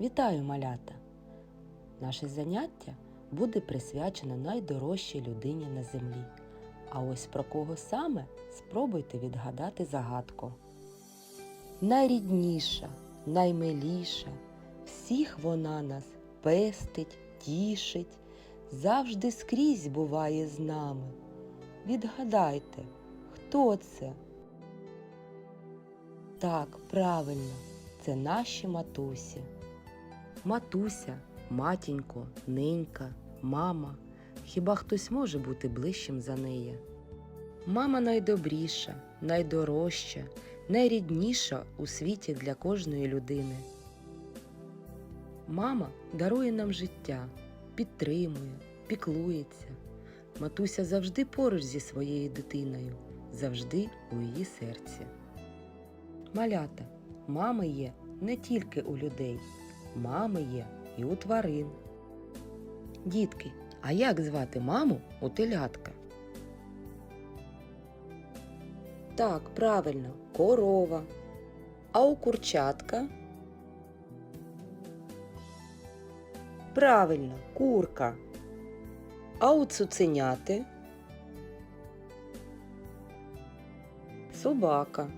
Вітаю, малята! Наше заняття буде присвячено найдорожчій людині на землі. А ось про кого саме спробуйте відгадати загадку. Найрідніша, наймиліша, всіх вона нас пестить, тішить, завжди скрізь буває з нами. Відгадайте, хто це? Так, правильно, це наші матусі. Матуся, матінько, ненька, мама. Хіба хтось може бути ближчим за неї? Мама найдобріша, найдорожча, найрідніша у світі для кожної людини. Мама дарує нам життя, підтримує, піклується. Матуся завжди поруч зі своєю дитиною, завжди у її серці. Малята, мами є не тільки у людей, мами є і у тварин. Дітки, а як звати маму у телятка? Так, правильно, корова. А у курчатка? Правильно, курка. А у цуценяти? Собака.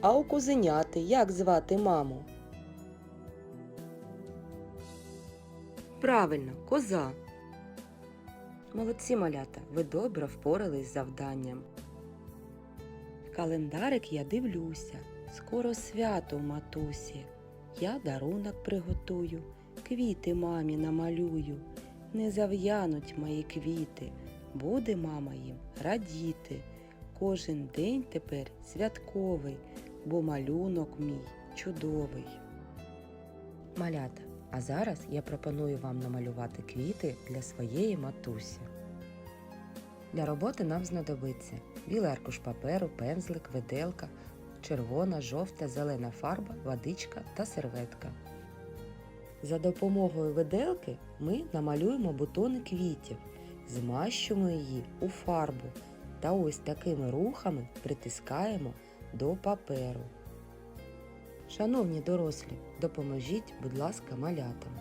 А у козеняти як звати маму? Правильно, коза. Молодці малята, ви добре впорались з завданням. Календарик я дивлюся, скоро свято в матусі. Я дарунок приготую, квіти мамі намалюю. Не зав'януть мої квіти, буде мама їм радіти. Кожен день тепер святковий, бо малюнок мій чудовий. Малята, а зараз я пропоную вам намалювати квіти для своєї матусі. Для роботи нам знадобиться білий аркуш паперу, пензлик, виделка, червона, жовта, зелена фарба, водичка та серветка. За допомогою виделки ми намалюємо бутони квітів, змащуємо її у фарбу та ось такими рухами притискаємо до паперу. Шановні дорослі, допоможіть, будь ласка, малятам.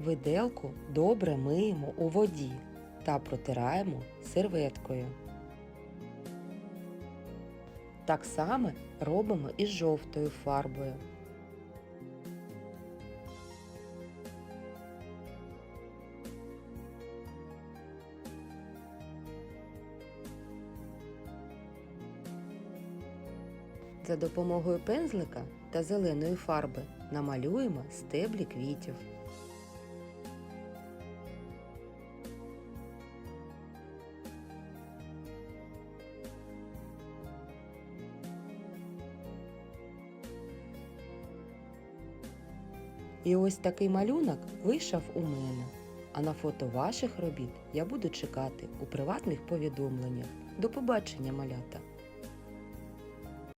Виделку добре миємо у воді та протираємо серветкою. Так само робимо і з жовтою фарбою. За допомогою пензлика та зеленої фарби намалюємо стеблі квітів. І ось такий малюнок вийшов у мене. А на фото ваших робіт я буду чекати у приватних повідомленнях. До побачення, малята!